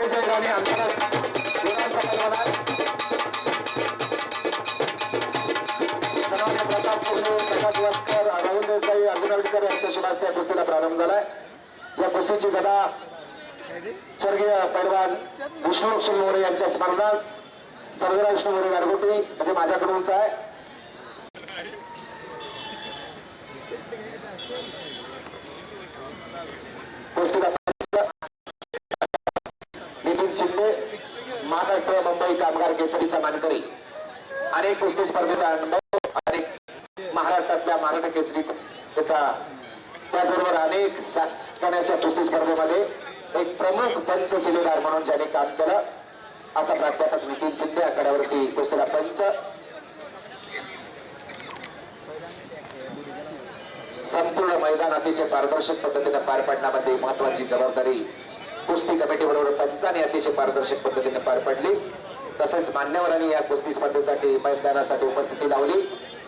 विजय प्रताप प्रकाश राहुल देसाई अर्जुन यांच्या शुभास्ते या कुस्तीला प्रारंभ झालाय. या कुस्तीची गदा स्वर्गीय पैलवान विष्णू लक्ष्मी मोरे यांच्या स्मरणात. सर्वरा विष्णू मोरे गारगोटी म्हणजे माझ्याकडूनच आहे कुस्तीला नितीन शिंदे महाराष्ट्र मुंबई कामगार मानकरी. अनेक कुस्ती स्पर्धेचा अनुभव अनेक महाराष्ट्रातल्या महाराष्ट्र केसरी त्याचा त्याचबरोबर अनेक सातण्याच्या कुस्ती स्पर्धेमध्ये एक प्रमुख पंच शिलेदार म्हणून ज्याने काम केलं असा प्राध्यापक नितीन शिंदे आकड्यावरती कुस्तीला पंच. संपूर्ण मैदान अतिशय पारदर्शक पद्धतीने पार पाडण्यामध्ये महत्वाची जबाबदारी कुस्ती कमिटी बरोबर पंचाने अतिशय पारदर्शक पद्धतीने पार पाडली. तसेच मान्यवरांनी या कुस्ती स्पर्धेसाठी मैदानासाठी उपस्थिती लावली.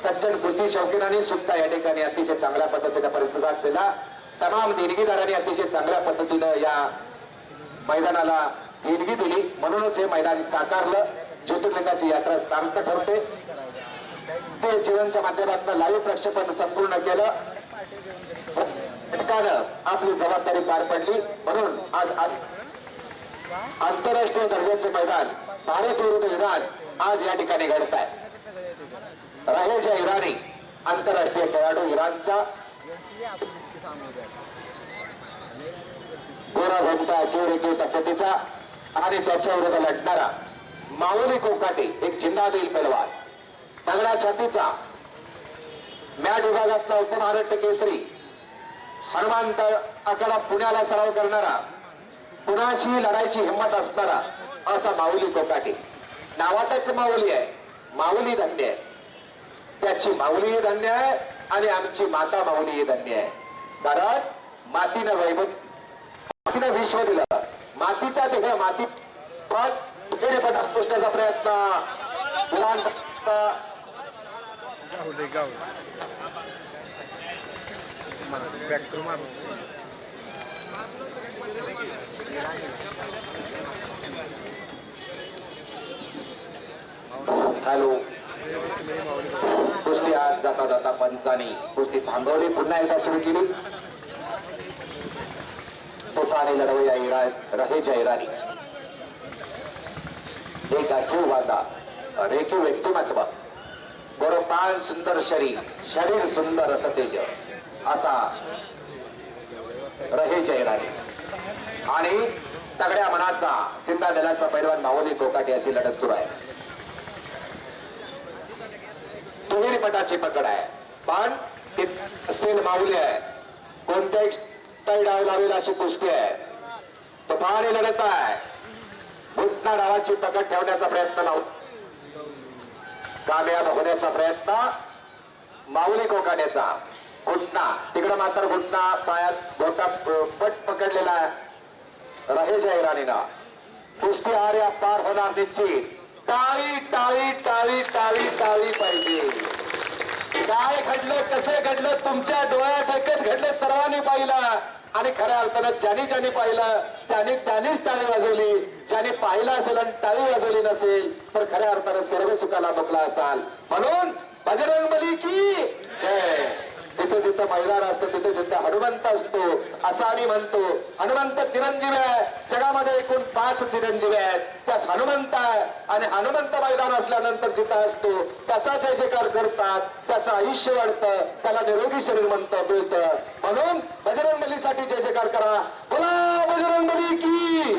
सज्जन कृती शौकीनांनी सुद्धा या ठिकाणी अतिशय चांगल्या पद्धतीने प्रतिसाद दिला. तमाम देणगीदारांनी अतिशय चांगल्या पद्धतीनं या मैदानाला देणगी दिली. म्हणूनच हे मैदान साकारलं. ज्योतिर्लिंगाची यात्रा शांत ठरते. ते जीवनच्या माध्यमातून लाईव्ह प्रक्षेपण संपूर्ण केलं. आपली जबाबदारी पार पडली. म्हणून आज आंतरराष्ट्रीय दर्जाचे मैदान भारत विधान आज या ठिकाणी घडत आहे रहेजा इराणी आंतरराष्ट्रीय खेळाडू इराणचा. गोरा घोमटा चोरेके पतीचा आणि त्याच्या विरुद्ध लढणारा माऊली कोकाटे एक जिंदा देईल पैलवान. दगडा छातीचा. मॅट विभागातला उपमहाराष्ट्र केसरी. हनुमंत आकडा पुण्याला सराव करणारा. पुण्याशी लढायची हिंमत असणारा असा माऊली कोकाटे. नावातच माऊली आहे. माऊली धन्य आहे. त्याची माऊली धन्य आहे आणि आमची माता माऊली धन्य आहे. कारण मातीनं वैभव मातीनं विश्व दिलं. मातीचा देह माती पण फेरेपट असण्याचा प्रयत्न. मुलांचा हॅलो. कुस्ती आज जाता जाता पंचाने कुस्ती थांबवली. पुन्हा एकदा सुरू केली. तुफानी लढवया इरा रहेच्या इराणी. एक अखीव वादा. रेखीव व्यक्तिमत्व. गोरपान सुंदर शरीर शरीर सुंदर सतेज. असा रहे इराणी आणि तगड्या मनाचा चिंता दलाचा पैलवान माऊली कोकाटे अशी लढत सुरू आहे. दुहेरी पटाची पकड आहे. पण सेल माऊली आहे. कोणत्याही काही डाव लावेल अशी कुस्ती आहे. तुफानी लढत आहे. घुटना डावाची पकड ठेवण्याचा प्रयत्न लावून. कामयाब होण्याचा प्रयत्न माऊली कोकाट्याचा घुटना. तिकडं मात्र घुटना पायात मोठा पट पकडलेला आहे. रहेश इराणीनं कुस्ती आर्या पार होणार निश्चित. टाळी टाळी टाळी टाळी टाळी पाहिजे. काय घडलं कसे घडलं तुमच्या डोळ्यात एकच घडलं सर्वांनी पाहिलं. आणि खऱ्या अर्थानं ज्याने ज्याने पाहिलं त्याने त्यानेच टाळी वाजवली. ज्याने पाहिलं असेल आणि टाळी वाजवली नसेल तर खऱ्या अर्थानं सर्व सुखाला बघला असाल. म्हणून बजरंग बली की जय. जिथे जिथं मैदान असतं तिथे जिथे हनुमंत असतो असं आम्ही म्हणतो. हनुमंत चिरंजीवी आहे. जगामध्ये एकूण पाच चिरंजीवी आहेत. त्यात हनुमंत आहे. आणि हनुमंत मैदान असल्यानंतर जिथं असतो त्याचा जय जयकार करतात त्याचं आयुष्य वाढतं त्याला निरोगी शरीर म्हणतं मिळतं. म्हणून बजरंग बलीसाठी जय जयकार करा. बोला बजरंग बली की!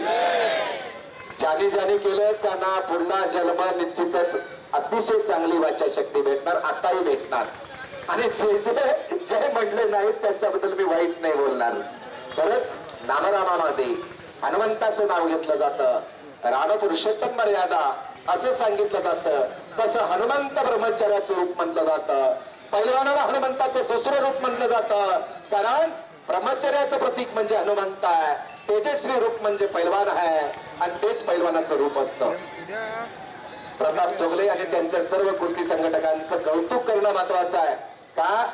ज्याने ज्याने केलं त्यांना पुन्हा जन्म निश्चितच अतिशय चांगली वाचा शक्ती भेटणार आताही भेटणार. आणि जे जे जे म्हटले नाहीत त्यांच्याबद्दल मी वाईट नाही बोलणार. परत नामरामामध्ये हनुमंताचं नाव घेतलं जातं. रामपुरुषोत्तम मर्यादा असं सांगितलं जातं. तसं हनुमंत ब्रह्मचर्याचं रूप म्हटलं जातं. पैलवानाला हनुमंताचं दुसरं रूप म्हटलं जातं. कारण ब्रह्मचर्याचं प्रतीक म्हणजे हनुमंत आहे. तेजस्वी रूप म्हणजे पैलवान आहे. आणि तेच पैलवानाचं रूप असतं. प्रताप चोगले आणि त्यांच्या सर्व कुस्ती संघटकांचं कौतुक करणं महत्वाचं आहे का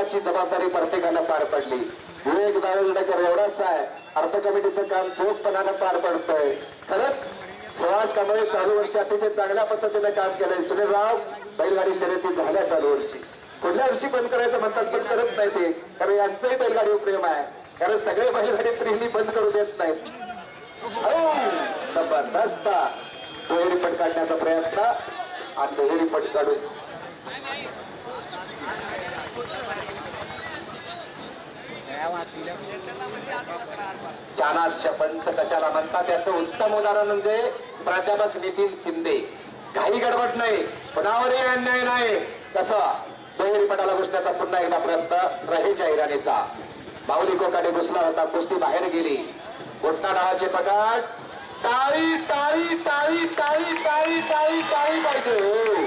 प्रत्येकाची जबाबदारी प्रत्येकानं पार पडली. विवेक दावेलकर एवढाच आहे. अर्थ कमिटीचं काम चोखपणानं पार पडतंय. खरंच सुहास कांबळे चालू वर्षी अतिशय चांगल्या पद्धतीने काम केलंय. सुनीलराव बैलगाडी शर्यती झाल्या चालू वर्षी. पुढल्या वर्षी बंद करायचं म्हणतात पण करत नाही ते कारण यांचंही बैलगाडी प्रेम आहे. कारण सगळे बैलगाडी प्रेमी बंद करू देत नाहीत. हो! जबरदस्त. दुहेरी पट काढण्याचा प्रयत्न. आणि दुहेरी पट काढून. चानात शपंच कशाला म्हणतात? त्याचं उत्तम उदाहरण म्हणजे प्राध्यापक नितीन शिंदे. घाई गडबड नाही. कुणावरही अन्याय नाही. तसं दुहेरी पटाला घुसण्याचा पुन्हा एकदा प्रयत्न. रहेच्या इराणीचा. माऊली कोकाडे घुसला होता. कुस्ती बाहेर गेली. गोट्टा नावाचे पगाट टाळी टाळी टाळी टाळी टाळी टाळी टाळी पाहिजे.